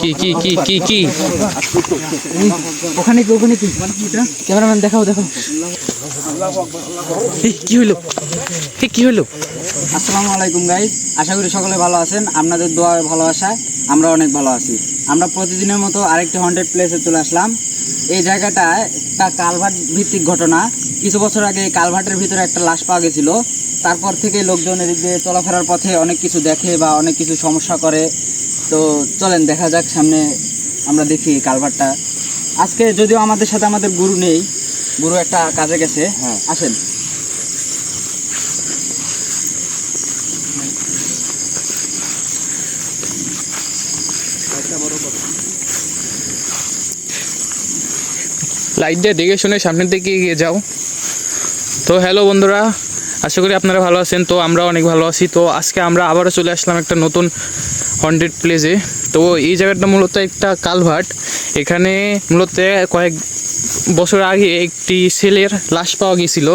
কি কি কি কি কি? ওখানে কি ওখানে কি? ক্যামেরাম্যান দেখাও এই, কি এই, কি হইল আসসালামু আলাইকুম গাইজ আশা করি সকলে ভালো আছেন। আপনাদের দোয়া ভালোবাসায় আমরা অনেক ভালো আছি। আমরা প্রতিদিনের মতো আরেকটি হন্টেড প্লেসে চলে আসলাম। এই জায়গাটায় একটা কালভার্ট ভিত্তিক ঘটনা। কিছু বছর আগে কালভার্টের ভিতরে একটা লাশ পাওয়া গেছিল। তারপর থেকে লোকজন এদিক দিয়ে চলাফেরার পথে অনেক কিছু দেখে বা অনেক কিছু সমস্যা করে। তো চলেন দেখা যাক সামনে আমরা দেখি কালভার্টটা আজকে যদিও আমাদের সাথে আমাদের গুরু নেই গুরু একটা কাজে গেছে। হ্যাঁ। আসেন। লাইট দিয়ে দেখে শুনে সামনের দিকে এগিয়ে যাও। তো হ্যালো বন্ধুরা আশা করি আপনারা ভালো আছেন। তো আমরা অনেক ভালো আছি। তো আজকে আমরা আবারও চলে আসলাম একটা নতুন হন্টেড প্লেসে। তো এই জায়গাটা মূলত একটা কালভার্ট। এখানে মূলত কয়েক বছর আগে একটি সেলের লাশ পাওয়া গেছিল।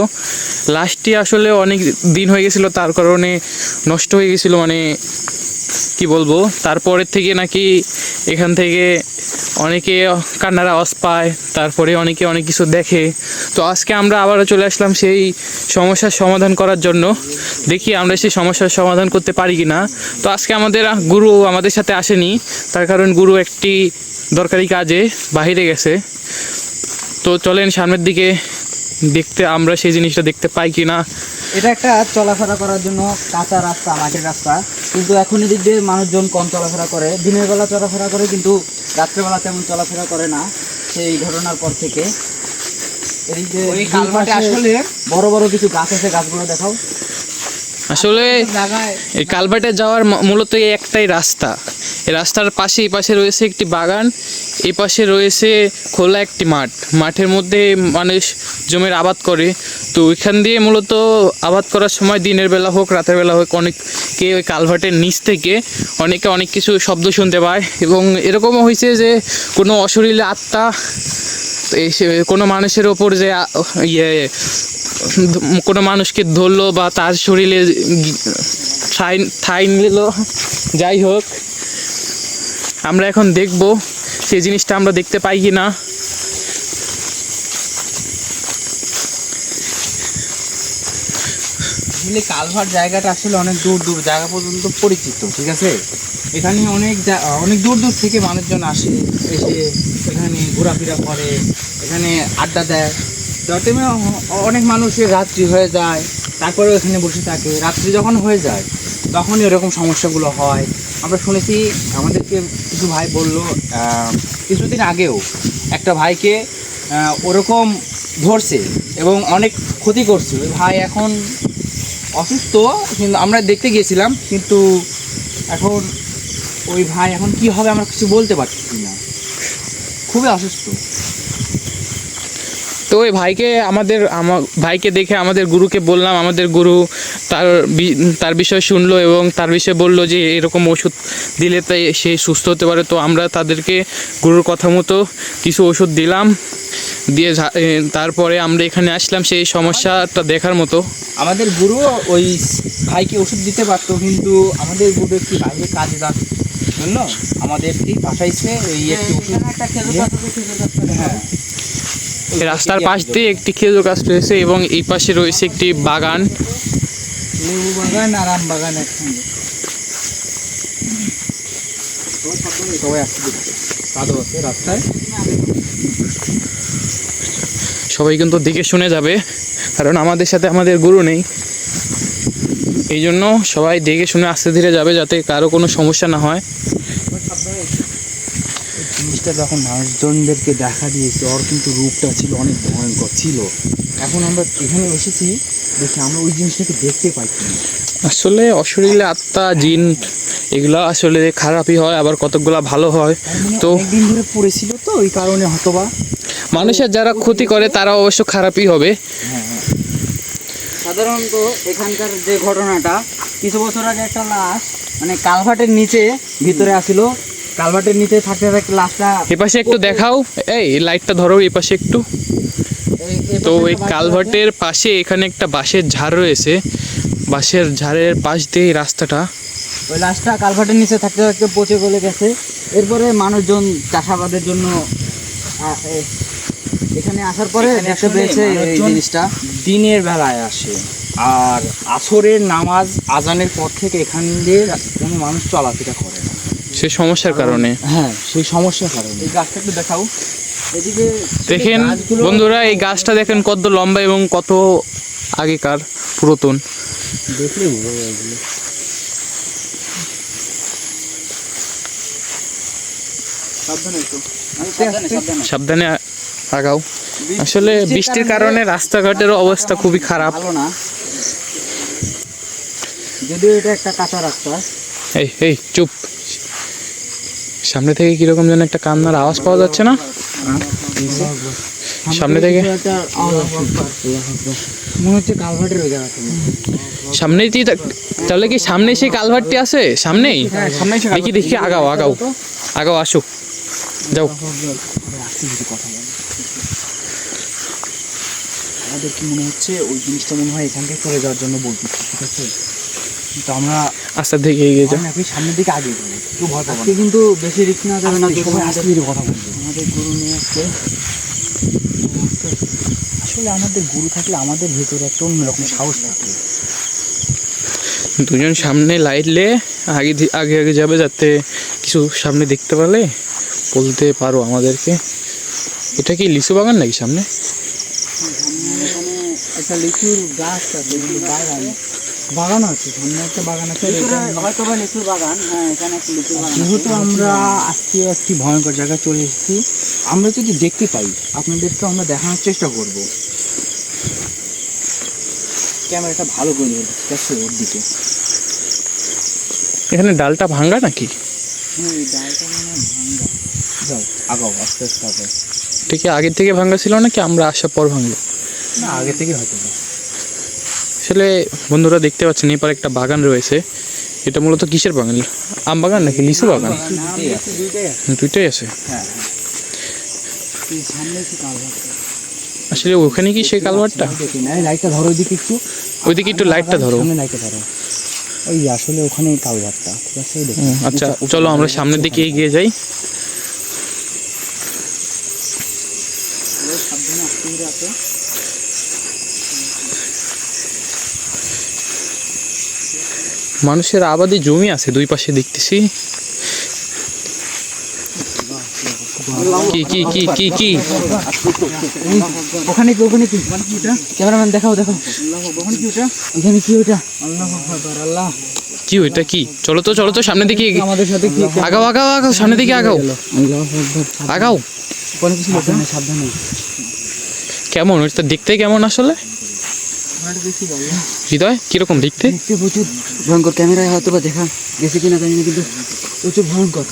লাশটি আসলে অনেক দিন হয়ে গেছিল, তার কারণে নষ্ট হয়ে গেছিল মানে কি বলব? তারপরের থেকে নাকি এখান থেকে অনেকে কান্নারা আওয়াজ পায়, তারপরে অনেকে অনেক কিছু দেখে। তো আজকে আমরা আবারও চলে আসলাম সেই সমস্যার সমাধান করার জন্য। দেখি আমরা সেই সমস্যার সমাধান করতে পারি কি না তো আজকে আমাদের গুরু আমাদের সাথে আসেনি, তার কারণ গুরু একটি দরকারি কাজে বাহিরে গেছে। তো চলেন সামনের দিকে দেখতে আমরা সেই জিনিসটা দেখতে পাই কি না এটা একটা চলাফেরা করার জন্য কাঁচা রাস্তা মাটির রাস্তা। কিন্তু এখন এদিক দিয়ে মানুষজন কম চলাফেরা করে। দিনের বেলা চলাফেরা করে কিন্তু রাত্রেবেলা তেমন চলাফেরা করে না। সেই ঘটনার পর থেকে আসলে বড় বড় কিছু গাছ আছে গাছগুলো দেখাও। আসলে এই কালভার্টে যাওয়ার মূলত একটাই রাস্তা। রাস্তার পাশে এই পাশে রয়েছে একটি বাগান, এই পাশে রয়েছে খোলা একটি মাঠ। মাঠের মধ্যে মানুষ জমির আবাদ করে। তো ওইখান দিয়ে মূলত আবাদ করার সময় দিনের বেলা হোক, রাতের বেলা হোক অনেককে ওই কালভার্টের নিচ থেকে অনেকে অনেক কিছু শব্দ শুনতে পায় এবং এরকমও হয়েছে যে কোনো অশরীরে আত্মা কোনো মানুষের ওপর যে ইয়ে কোনো মানুষকে ধরলো বা তার শরীরে ঠাই ঠাই নিল, যাই হোক আমরা এখন দেখব সেই জিনিসটা আমরা দেখতে পাই কি না। আসলে কালভার্ট জায়গাটা আসলে অনেক দূর দূর, জায়গা পর্যন্ত পরিচিত, ঠিক আছে? এখানে অনেক অনেক দূর দূর থেকে মানুষজন আসে, এসে এখানে ঘোরাফেরা করে, এখানে আড্ডা দেয়। যাতে অনেক মানুষের রাত্রি হয়ে যায় তারপরে এখানে বসে থাকে। রাত্রি যখন হয়ে যায় তখনই এরকম সমস্যাগুলো হয়। আমরা শুনেছি, আমাদেরকে কিছু ভাই বলল কিছুদিন আগেও একটা ভাইকে ওরকম ধরছে এবং অনেক ক্ষতি করছে। ওই ভাই এখন অসুস্থ, কিন্তু আমরা দেখতে গিয়েছিলাম, কিন্তু এখন ওই ভাই এখন কি হবে আমরা কিছু বলতে পারছি না। খুবই অসুস্থ। তো ওই ভাইকে আমাদের আমার ভাইকে দেখে আমাদের গুরুকে বললাম আমাদের গুরু তার তার বিষয়ে শুনলো এবং তার বিষয়ে বলল যে এরকম ওষুধ দিলে তাই সে সুস্থ হতে পারে। তো আমরা তাদেরকে গুরুর কথা মতো কিছু ওষুধ দিলাম দিয়ে তারপরে আমরা এখানে আসলাম সেই সমস্যাটা দেখার মতো। আমাদের গুরু ওই ভাইকে ওষুধ দিতে পারতো কিন্তু আমাদের গুরু একটি বাইরে কাজে যাওয়ার জন্য আমাদেরকে পাঠাইছে এই একটি ওষুধ হ্যাঁ। রাস্তার পাশ দিয়ে একটি খেজুর গাছ রয়েছে এবং এই পাশে রয়েছে একটি বাগান। লেবু বাগান আর আম বাগান একসঙ্গে। সবাই আসতে কাদো আছে রাস্তায়। সবাই কিন্তু দেখে শুনে যাবে কারণ আমাদের সাথে আমাদের গুরু নেই। এই জন্য সবাই দেখে শুনে আস্তে ধীরে যাবে যাতে কারও কোনো সমস্যা না হয়। জিনিসটা যখন মানুষজনদেরকে দেখা দিয়েছে ওর কিন্তু রূপটা ছিল অনেক ভয়ঙ্কর ছিল। এখন আমরা এখানে এসেছি দেখি আমরা ওই জিনিসটাকে দেখতে পাচ্ছি আসলে অশরীরে আত্মা জিন এগুলো আসলে খারাপই হয় আবার কতকগুলা ভালো হয়। মানে তো অনেকদিন ধরে পড়েছিল তো ওই কারণে হয়তোবা। মানুষের যারা ক্ষতি করে তারা অবশ্য খারাপই হবে। সাধারণত এখানকার যে ঘটনাটা কিছু বছর আগে একটা লাশ মানে কালভার্টের নিচে ভিতরে আসিল কালভার্টের নিচে থাকতে থাকতে লাশটা এ পাশে একটু দেখাও। এই লাইটটা ধরো এই পাশে একটু। এই- এই তো ওই কালভার্টের পাশে এখানে একটা বাঁশের ঝাড় রয়েছে। বাঁশের ঝাড়ের পাশ দিয়ে এই রাস্তাটা। ওই লাশটা কালভার্টের নিচে থাকতে থাকতে পচে গলে গেছে। এরপরে মানুষজন চাষাবাদের জন্য এখানে আসার পরে দেখতে পেয়েছে এই জিনিসটা। দিনের বেলায় আসে। আর আসরের নামাজ আজানের পর থেকে এখান দিয়ে কোনো মানুষ চলাফেরা করে না সমস্যার কারণে হ্যাঁ সেই সমস্যার কারণে। এই গাছটা একটু দেখাও। এদিকে দেখেন বন্ধুরা এই গাছটা দেখেন কত লম্বা এবং কত আগেকার পুরাতন। দেখলে। সাবধানে আগাও। আসলে বৃষ্টির কারণে রাস্তাঘাটের অবস্থা খুবই খারাপ। না। যদিও এটা একটা কাঁচা রাস্তা। এই এই চুপ। সামনে থেকে কীরকম যেন একটা কান্নার আওয়াজ পাওয়া যাচ্ছে না? সামনে থেকে। মনে হচ্ছে কালভার্টের ওই সামনেই কি তাহলে কি সামনে সেই কালভারটি আছে? সামনেই? হ্যাঁ দেখি দেখি আগাও আগাও। আগাও আসো। যাও। আমাদের কি মনে হচ্ছে ওই জিনিসটা মনে হয় এখান থেকে চলে যাওয়ার জন্য বলতেছে ঠিক আছে? আমরা আস্তে থেকে এগিয়ে নাকি সামনের দিকে আগে ভয় কিন্তু বেশি রিস্ক না যাবে না সবাই আমাদের- আস্তে ধীরে কথা বলবে। আমাদের গরু নিয়ে আসছে। আসলে আমাদের গুরু থাকলে আমাদের ভেতরে একটা অন্যরকম সাহস থাকে। দুজন সামনে লাইটলে আগে আগে আগে যাবে যাতে কিছু সামনে দেখতে পারলে বলতে পারো আমাদেরকে। এটা কি লিচু বাগান নাকি সামনে? এখানে একটা লিচুর গাছ আছে বাগান আছে সামনে একটা বাগান আছে হয়তো বা লিচুর বাগান হ্যাঁ এখানে একটা লিচুর বাগান যেহেতু আমরা আজকে একটি ভয়ঙ্কর জায়গায় চলে এসেছি আমরা যদি দেখতে পাই আপনাদেরকে আমরা দেখানোর চেষ্টা করব। ক্যামেরাটা ভালো করে নেবে ঠিক ওর দিকে। এখানে ডালটা ভাঙ্গা নাকি? হ্যাঁ, এই ডালটা মনে হয় ভাঙা। যাও আগাও আস্তে আস্তে আগাও। এটা কি আগের থেকে ভাঙ্গা ছিল নাকি আমরা আসার পর ভাঙলো? না আগে থেকে হয়তো না আসলে বন্ধুরা দেখতে পাচ্ছেন এপার একটা বাগান রয়েছে। এটা মূলত কিসের বাগান? আম বাগান নাকি লিচু বাগান? দুইটাই আছে দুইটাই আছে। হ্যাঁ আসলে ওখানে কি সেই কালভারটা? লাইটটা ধরো ওইদিকে একটু ওইদিকে একটু লাইটটা ধরো। লাইটটা ধরো ওই আসলে ওখানে কালভারটা ঠিক আছে? আচ্ছা চলো আমরা সামনের দিকে এগিয়ে যাই সাবধানে আসতে হবে আছে মানুষের আবাদি জমি আছে দুই পাশে দেখতেছি। কি কি কি কি কি? ওখানে কি ওখানে কি? ওটা ক্যামেরাম্যান দেখাও দেখাও। ওখানে কি ওটা? ওখানে কি ওটা? আল্লাহ আল্লাহ। কি ওইটা কি? চলো তো চলো তো সামনের দিকে আমাদের সাথে কি আগাও আগাও দিকে আগাও। আগাও। কিছু সাবধানে। কেমন? ওইটা দেখতে কেমন আসলে? হৃদয় কীরকম দেখতে? দেখতে প্রচুর ভয়ঙ্কর। ক্যামেরায় হয়তো বা দেখা গেছে কিনা জানি না কিন্তু প্রচুর ভয়ঙ্কর।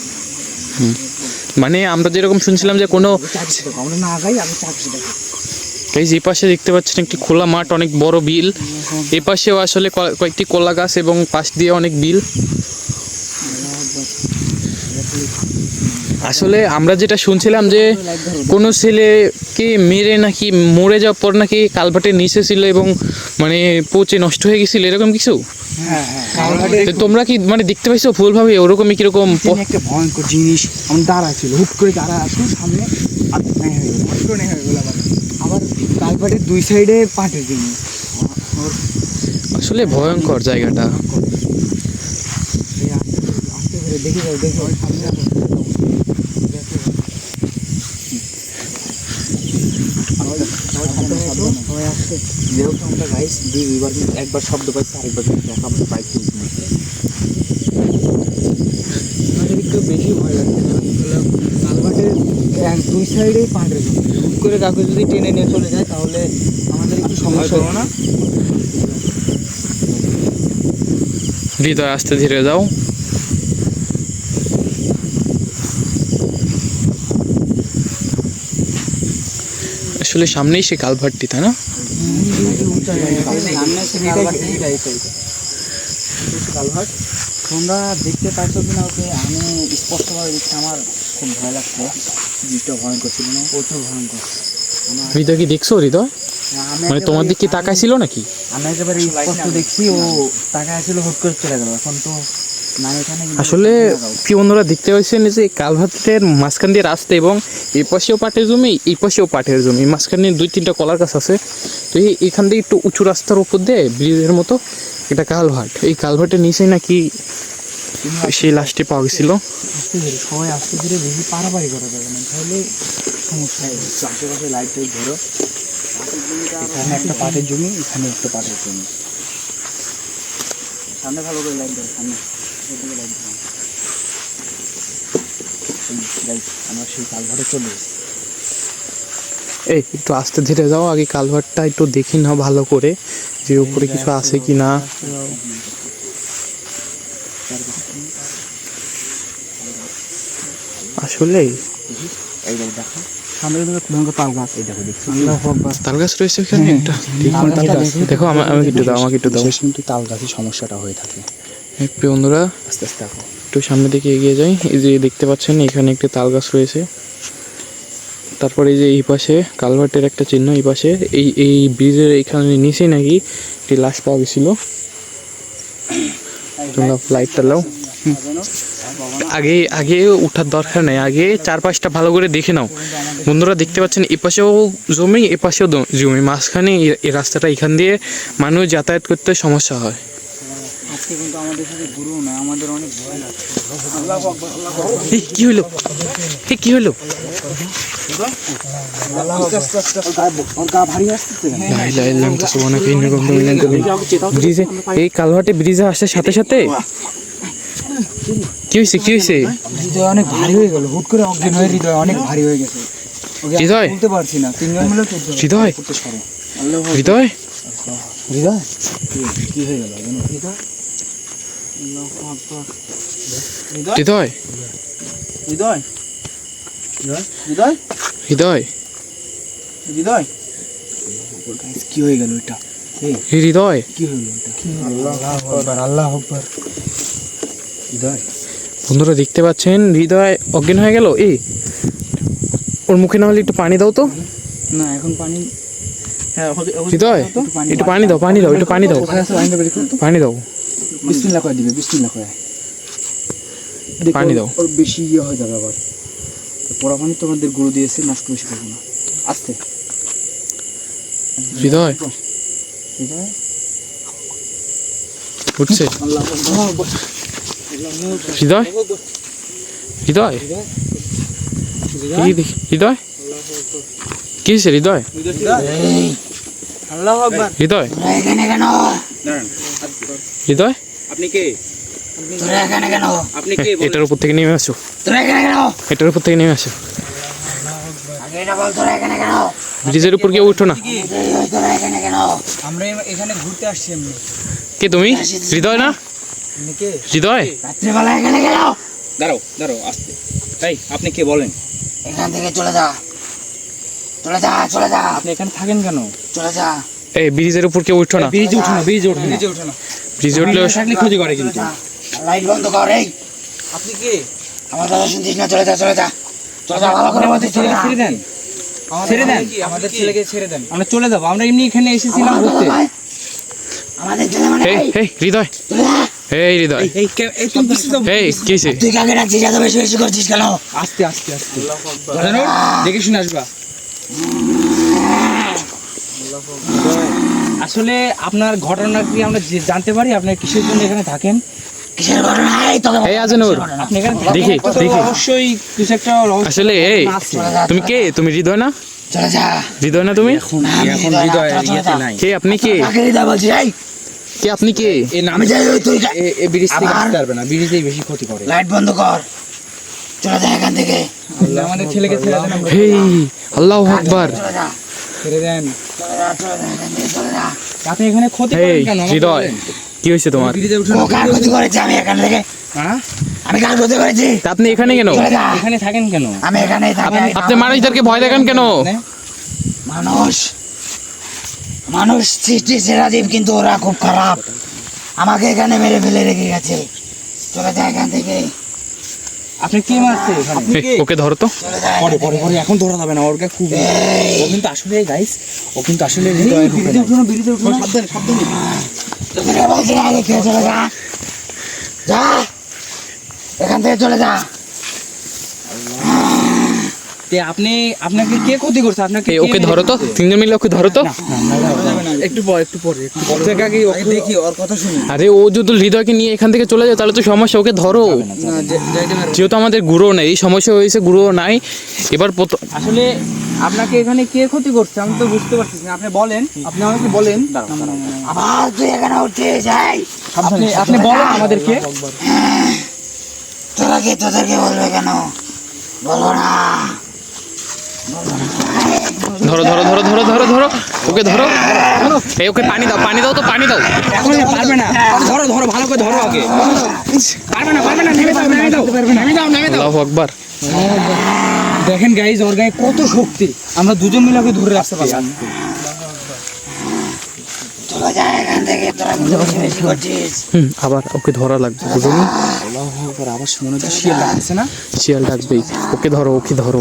মানে আমরা যেরকম শুনছিলাম যে কোনো আমরা না আগাই আমি চাকরি এই যে পাশে দেখতে পাচ্ছেন একটি খোলা মাঠ অনেক বড় বিল। এই পাশেও আসলে কয়েকটি কলা গাছ এবং পাশ দিয়ে অনেক বিল। আসলে আমরা যেটা শুনছিলাম যে কোনো ছেলেকে মেরে নাকি মরে যাওয়ার পর নাকি কালভাটের নিচে ছিল এবং মানে পচে নষ্ট হয়ে গেছিল এরকম কিছু? হ্যাঁ হ্যাঁ তো তোমরা কি মানে দেখতে পাইছো ভুলভাবে ওরকমই কীরকম একটা ভয়ঙ্কর জিনিস আমার দাঁড়া ছিল হুট করে দাঁড়া আসলো সামনে আর হয়ে গেল হুট করে হয়ে গেল আবার। আবার কালপাটের দুই সাইডে পাটের জিনিস আসলে ভয়ঙ্কর জায়গাটা। দেখে যাও দেখে সামনে আসো। আসছে যেহেতু আমরা গাইস দুইবার একবার শব্দ পাইছি আরেকবার কিন্তু দেখা আমরা পাইছি। আমাদের একটু বেশি ভয় লাগছে কারণ কালভার্টের দুই সাইডেই পাহাড়ের হুট করে কাউকে যদি টেনে নিয়ে চলে যায় তাহলে আমাদের একটু সমস্যা হবে না? হৃদয় আস্তে ধীরে যাও। আসলে সামনেই সে কালভারটি তাই না? তোমরা দেখতে পাচ্ছ কিনা ওকে? আমি স্পষ্টভাবে দেখছি আমার খুব ভয় লাগছে। জিনিসটা ভয়ঙ্কর ছিল না? প্রচুর ভয়ঙ্কর। হৃদয় কি দেখছ হৃদয়? মানে তোমার দিক কি তাকাইছিল নাকি? আমি একেবারে স্পষ্ট দেখছি ও আসলে হুট করে চলে গেল। এখন তো আসলে প্রিয় বন্ধুরা দেখতে পাচ্ছেন যে এই কালভার্টের মাঝখান দিয়ে রাস্তা এবং এই পাশেও পাটের জমি, এই পাশেও পাটের জমি। মাঝখানে দুই, তিনটা কলার গাছ আছে। তো এই, এখান দিয়ে একটু উঁচু রাস্তার উপর দিয়ে ব্রিজের মতো এটা কালভার্ট এই কালভার্টের নিচে নাকি সেই লাস্টে পাওয়া গেছিল। সবাই আস্তে ধীরে বেশি পারাপারি না, তাহলে সমস্যা আশেপাশে লাইট টাইট ধরো। এখানে একটা পাটের জমি, এখানে একটা পাটের জমি। সামনে ভালো করে লাইট ধরো, সামনে। এই আমরা সেই কালভারে চলে এই একটু আস্তে ধীরে যাও আগে কালভার্টটা একটু দেখি না ভালো করে যে উপরে কিছু আছে কি না আসলে দেখো দেখো সামনে দেখো তাল গাছ রয়েছে। একটা আমাকে একটু দাও আমাকে একটু দাও। কিন্তু তাল গাছের সমস্যাটা হয়ে থাকে। প্রিয় বন্ধুরা আস্তে আস্তে দেখো একটু সামনের দিকে এগিয়ে যাই। এই যে দেখতে পাচ্ছেন এখানে একটি তাল গাছ রয়েছে। তারপরে এই যে এই পাশে কালভার্টের একটা চিহ্ন এই পাশে। এই এই ব্রিজের এইখানে নিচেই নাকি একটি লাশ পাওয়া গেছিল। তোমরা লাইটটা লাও আগে আগে উঠার দরকার নেই। আগে চারপাশটা ভালো করে দেখে নাও। বন্ধুরা দেখতে পাচ্ছেন এ পাশেও জমি এ পাশেও জমি। মাঝখানে এই রাস্তাটা এখান দিয়ে মানুষ যাতায়াত করতে সমস্যা হয়। কিন্তু আমাদের সাথে গুরু না আমাদের অনেক ভয় লাগছে। এই কি হলো? কি হলো? কুনতু মিনাল জালিমিন। ব্রিজে এই আসার সাথে সাথে? কি হয়েছে কি হয়েছে? হৃদয় অনেক ভারী হয়ে গেল হুট করে অজ্ঞান হয়ে হৃদয় অনেক ভারী হয়ে গেছে। হৃদয়? তুলতে পারছি না তিনজন মিলে হৃদয়? হৃদয়? হৃদয়? কি- হয়ে গেল? হৃদয়? হৃদয় হৃদয় হৃদয় হৃদয় হৃদয় হৃদয় কি হয়ে গেল এটা? হৃদয় কি এটা? আল্লাহ আকবার আল্লাহ আকবার। হৃদয়। বন্ধুরা দেখতে পাচ্ছেন? হৃদয় অজ্ঞান হয়ে গেল? এই ওর মুখে না হলে একটু পানি দাও তো। না এখন পানি হ্যাঁ হৃদয় একটু পানি দাও পানি দাও একটু পানি দাও। পানি দাও। বিসমিল্লাহ করে দিবে বিসমিল্লাহ করে। পানি দাও। ওর বেশি ইয়ে হয়ে যাবে আবার। পোড়া পানি তোমাদের গুঁড়ো দিয়েছে নষ্ট বেশি করব না আস্তে। হৃদয়? হৃদয়? উঠছে। হৃদয়? হৃদয়? কি হৃদয়? কি হয়েছে হৃদয়? হৃদয়? হৃদয়? আপনি কে? তোরা এখানে কেন? আপনি এ- এটার উপর থেকে নেমে আসো। তোরা এখানে কেন? এটার উপর থেকে নেমে আসো। আগে এটা বল তোরা এখানে কেন? ব্রিজের উপর কেউ উঠো না। তোরা এখানে কেন? আমরা এখানে ঘুরতে আসছি এমনি। কে তুমি? হৃদয় না? হৃদয়? রাত্রিবেলা এখানে কেন? দাঁড়াও দাঁড়াও আসতে তাই আপনি কে বলেন? এখান থেকে চলে যা। চলে যা চলে যা। আপনি এখানে থাকেন কেন? চলে যা। এই ব্রিজের উপর কেউ উঠো না। ব্রিজে উঠো না ব্রিজে উঠো না। উঠে না। থাকলে ক্ষতি করে কিন্তু। লাইট বন্ধ কর এই। আপনি কে? আমার কথা শুনছিস না চলে যা চলে যা। চলে যা ভালো করে বলছিস চলে ছেড়ে দেন। ছেড়ে দেন। আমাদের ছেলেকে ছেড়ে দেন। আমরা চলে যাব। আমরা এমনি এখানে এসেছিলাম ঘুরতে। আমাদের ছেলে মানে এই এই হৃদয়। এই হৃদয়। এই এই তুমি পিছিয়ে যাও। এই কি তুই কাকে ডাকছিস? এত বেশি বেশি করছিস কেন? আস্তে আস্তে আস্তে। দেখে শুনে আসবা। আসলে আপনার ঘটনা কি আমরা জানতে পারি? আপনার কিসের জন্য এখানে থাকেন? কিসের ঘটনা? এই তোকে এই আজনুর আপনি এখানে থাকেন? দেখি, দেখি। অবশ্যই কিছু একটা আসলে এই আছে। চলে যা তুমি কে? তুমি হৃদয় না? হৃদয় না তুমি? এখন হৃদয় হৃদয় না, ইয়েতে নাই। কে আপনি কে? কাকে হৃদয় বলছিস? এই! কে আপনি কে? আমি যাই তুই এ- এ ব্রিজ থেকে আসতে পারবে না। ব্রিজেই বেশি ক্ষতি করে। লাইট বন্ধ কর। চলে যা এখান থেকে। আমাদের ছেলেকে ছেড়ে দেন। আমরা আল্লাহ আকবার। ছেড়ে দেন। চলে যা চলে যা এখান থেকে চলে যা আপনি এখানে ক্ষতি করেন কেন? হৃদয় কি হয়েছে তোমার? ব্রিজে উঠুন ও কার ক্ষতি করেছে? আমি এখান থেকে। হ্যাঁ? আমি কার ক্ষতি করেছি? আপনি এখানে কেন? এখানে থাকেন কেন? আমি এখানেই থাকি। আপনি মানুষদেরকে ভয় দেখান কেন? মানে? মানুষ। মানুষ সৃষ্টি সেরা জীব কিন্তু ওরা খুব খারাপ। আমাকে এখানে মেরে ফেলে রেখে গেছে। চলে যা এখান থেকে। আপনি কি মারছে আপনি ওকে ধরো তো। পরে পরে পরে এখন ধরা যাবে না ওরকে খুব ও কিন্তু আসলে গাইস ও কিন্তু আসলে হৃদয়ে ঢুকে নাই। সাবধানে সাবধানে। তোকে বলছি আগে খেয়ে চলে যা। যা এখান থেকে চলে যা। তে আপনি আপনাকে কে ক্ষতি করছে? আপনাকে ওকে ধরো তো তিনজন মিলে ওকে ধরো তো। একটু পর একটু পরে দেখি ওর কথা শুনি। আরে ও যদি হৃদয়কে নিয়ে এখান থেকে চলে যায় তাহলে তো সমস্যা ওকে ধরো। যেহেতু আমাদের গুরু নেই এই সমস্যা হয়েছে গুরু নাই। এবার প্রথম- আসলে আপনাকে এখানে কে ক্ষতি করছে? আমি তো বুঝতে পারছি না। আপনি বলেন আপনি আমাকে বলেন। আবার তুই এখানে উঠে যাই আপনি আপনি বলেন আমাদেরকে। তোরা কি তোদেরকে বলবে কেন? বলো না! ধরো ধরো ধরো ধরো ধরো ধরো। ওকে ধরো। এই ওকে পানি দাও পানি দাও তো পানি দাও। এখন পারবে না। ধরো ধরো ভালো করে ধরো আগে। পারবে না পারবে না নেমে দাও নেমে দাও নেমে দাও নেমে দাও আল্লাহু আকবার। দেখেন গাইজ ওর গায়ে কত শক্তি। আমরা দুজন মিলে ওকে ধরে রাখতে পারলাম চলে যা এখান থেকে তোরা কিন্তু বেশি বেশি করছিস হুম আবার ওকে ধরা লাগবে বুঝলি? আবার হচ্ছে শিয়াল লাগছে না? শিয়াল ডাকবেই। ওকে ধরো ওকে ধরো।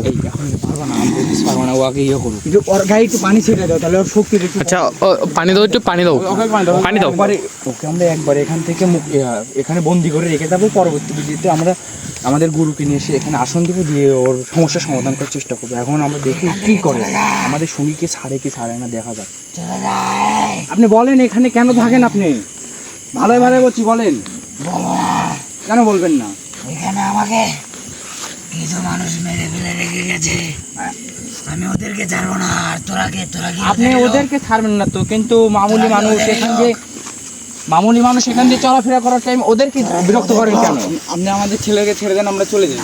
ইয়ে করুক। একটু ওর গায়ে একটু পানি ছেড়ে দাও তাহলে ওর একটু আচ্ছা পানি দাও একটু পানি দাও। পানি দাও ওকে আমরা একবার এখান থেকে মুখ- এখানে বন্দি করে রেখে যাব পরবর্তী ভিডিওতে আমরা আমাদের গুরুকে নিয়ে এসে এখানে আসন দেবো দিয়ে ওর সমস্যার সমাধান করার চেষ্টা করব। এখন আমরা দেখি কি করে আমাদের সঙ্গীকে ছাড়ে কি ছাড়ে না দেখা যাক। আপনি বলেন এখানে কেন থাকেন আপনি? ভালো ভালো বলছি বলেন। কেন বলবেন না? এখানে আমাকে কিছু মানুষ মেরে ফেলে রেখে গেছে। আমি ওদেরকে ছাড়বো না আর তোরা কে? তোরা কি আপনি ওদেরকে ছাড়বেন না তো কিন্তু মামুলি মানুষ এখান দিয়ে মামুলি মানুষ এখান দিয়ে চলাফেরা করার টাইম ওদেরকে বিরক্ত করেন কেন? আপনি আমাদের ছেলেকে ছেড়ে দেন আমরা চলে যাই।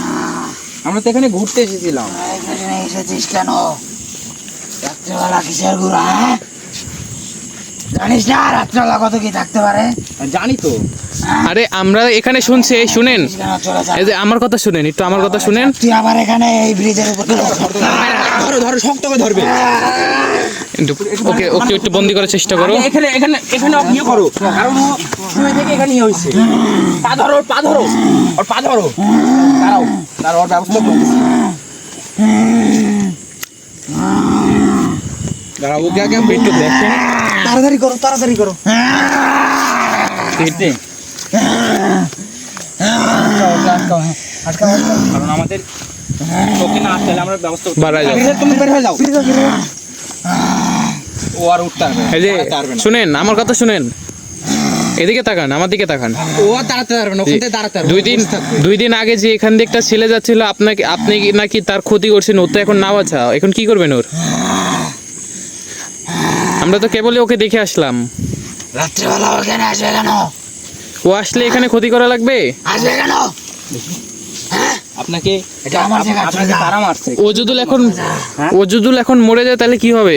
আমরা তো এখানে ঘুরতে এসেছিলাম। এখানে এসেছিস কেন? রাত্রেবেলা কিসের গুড়া হ্যাঁ? জানিস না রাত্রেবেলা কত কি থাকতে পারে? জানি তো। আরে আমরা এখানে শুনছি শুনেন। এই যে আমার কথা শুনেন একটু আমার কথা শুনেন। তুই আবার এখানে এই ব্রিজের উপর ধরো ধরো শক্ত করে ধরবে। ওকে ওকে একটু বন্দি করার চেষ্টা করো। এখানে এখানে এখানে ইয়ে করো। কারণ ও শুয়ে থেকে এখানে ইয়ে হয়েছে। পা ধরো পা ধরো। ওর পা ধরো। দাঁড়াও দাঁড়াও ওর ব্যবস্থা করতেছি দাঁড়াও ওকে আগে একটু দেখেন তাড়াতাড়ি করো তাড়াতাড়ি করো। এই- কারণ আমাদের তোকে না আসলে আমরা ব্যবস্থা করতে বাড়ায় যাও। তুমি বের হয়ে যাও। ও আর উঠতে পারবে শুনেন আমার কথা শুনেন। এদিকে তাকান আমার দিকে তাকান। ও আর দাঁড়াতে পারবে না ওখান দাঁড়াতে পারবে দুই দিন দুই দিন আগে যে এখান দিয়ে একটা ছেলে যাচ্ছিল আপনাকে আপনি কি নাকি তার ক্ষতি করছেন ও তো এখন না বাছা এখন কি করবেন ওর? আমরা তো কেবলই ওকে দেখে আসলাম। রাত্রেবেলা ওখানে আসবে কেন? ও আসলে এখানে ক্ষতি করা লাগবে? আসবে কেন? আপনাকে এটা আমার জায়গা, আপনাকে তারা মারছে। ও যদুল এখন ও যদুল এখন মরে যায় তাহলে কি হবে?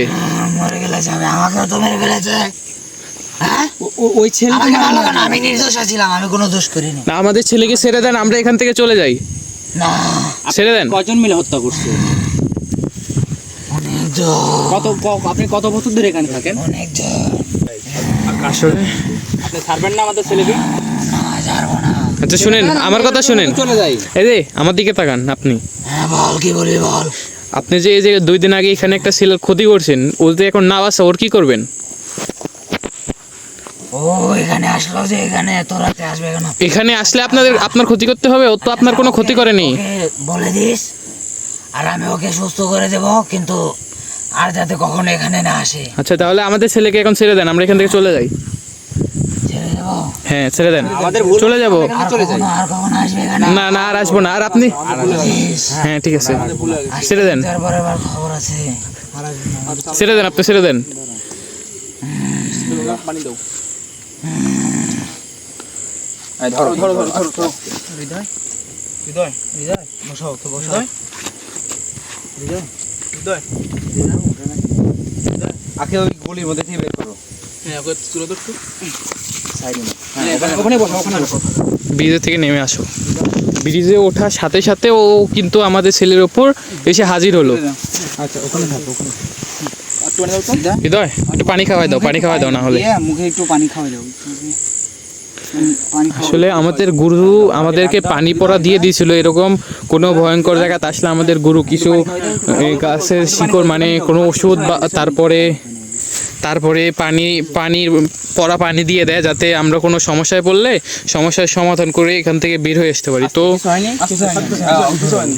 মরে গেলে যাবে। আমাকেও তো মেরে ফেলেছে। হ্যাঁ? ওই ছেলে আমাকে ভালো কেন? আমি নির্দোষ ছিলাম আমি কোনো দোষ করিনি। না আমাদের ছেলেকে ছেড়ে দেন আমরা এখান থেকে চলে যাই। না। ছেড়ে দেন। কজন মিলে হত্যা করছে কত আপনি কত বছর ধরে এখানে থাকেন? আসলে আপনি ছাড়বেন না আমাদের ছেলেকে? না ছাড়বো না। আচ্ছা শুনেন আমার কথা শুনেন। এই যে আমার দিকে তাকান আপনি। হ্যাঁ বল কি বলবি বল? আপনি যে এই যে দুই দিন আগে এখানে একটা ছেলের ক্ষতি করছেন ও যে এখন না বাসা ওর কি করবেন? ও এখানে আসলো যে এখানে তোরাতে আসবে কেন এখানে আসলে আপনাদের আপনার ক্ষতি করতে হবে ও তো আপনার কোনো ক্ষতি করেনি। বলে দিস আর আমি ওকে সুস্থ করে দেব কিন্তু আর যাতে কখনো এখানে না আসে। আচ্ছা তাহলে আমাদের ছেলেকে এখন ছেড়ে দেন আমরা এখান থেকে চলে যাই। হ্যাঁ ছেড়ে দেন। আমাদের চলে যাব। না না আর আসব না। আর আপনি? হ্যাঁ ঠিক আছে। ছেড়ে দেন। তার খবর আছে। ছেড়ে দেন আপনি ছেড়ে দেন। পানি দাও। এই ধরো ধরো ধরো ধরো ধরো। হৃদয়? হৃদয়? হৃদয়? বসাও তো বসাও। হৃদয়? আগে ওই গলির মধ্যে থেকে বের করো। হ্যাঁ ওখানে ওখানে ব্রিজের থেকে নেমে আসো। ব্রিজে ওঠার সাথে সাথে ও কিন্তু আমাদের ছেলের ওপর এসে হাজির হলো। আচ্ছা ওখানে থাকো ওখানে একটু পানি হৃদয় একটু পানি খাওয়াই দাও পানি খাওয়াই দাও না হলে। ইয়ে, মুখে একটু পানি খাওয়া দাও। আসলে আমাদের গুরু আমাদেরকে পানি পড়া দিয়ে দিয়েছিল এরকম কোনো ভয়ঙ্কর জায়গাতে আসলে আমাদের গুরু কিছু গাছের শিকড় মানে কোনো ওষুধ বা তারপরে তারপরে পানি পানির পরা পানি দিয়ে দেয় যাতে আমরা কোনো সমস্যায় পড়লে সমস্যার সমাধান করে এখান থেকে বের হয়ে আসতে পারি। তো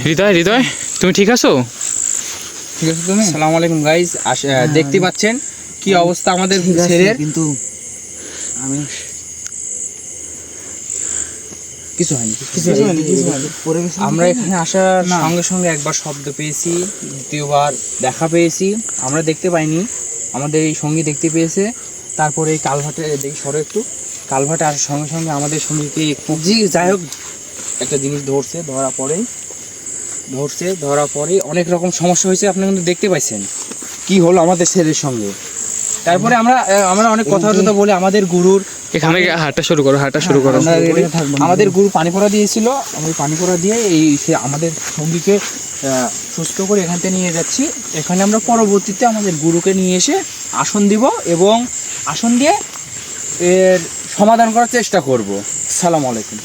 হৃদয় হৃদয় তুমি ঠিক আছো? ঠিক আছে তুমি? আসসালামু আলাইকুম গাইস দেখতে পাচ্ছেন কি অবস্থা আমাদের ছেলের? কিন্তু আমি কিছু হয়নি কিছু হয়নি কিছু হয়নি। গেছি আমরা এখানে আসার সঙ্গে সঙ্গে একবার শব্দ পেয়েছি দ্বিতীয়বার দেখা পেয়েছি আমরা দেখতে পাইনি। আমাদের এই সঙ্গী দেখতে পেয়েছে। তারপরে এই কালভাটে দেখি সরো একটু। কালভাটে আসার সঙ্গে সঙ্গে আমাদের সঙ্গীকে জি যাই হোক। একটা জিনিস ধরছে ধরা পরেই ধরছে ধরা পরে অনেক রকম সমস্যা হয়েছে আপনি কিন্তু দেখতে পাইছেন। কি হলো আমাদের ছেলের সঙ্গে? তারপরে আমরা আমরা অনেক কথা টথা বলে আমাদের গুরুর এখান হাঁটা শুরু করো হাঁটা শুরু করো। আমাদের গুরু পানি পড়া দিয়েছিল আমি পানি দিয়ে এই সে আমাদের সঙ্গীকে সুস্থ করে এখান থেকে নিয়ে যাচ্ছি। এখানে আমরা পরবর্তীতে আমাদের গুরুকে নিয়ে এসে আসন দিব এবং আসন দিয়ে এর সমাধান করার চেষ্টা করব। সালাম আলাইকুম।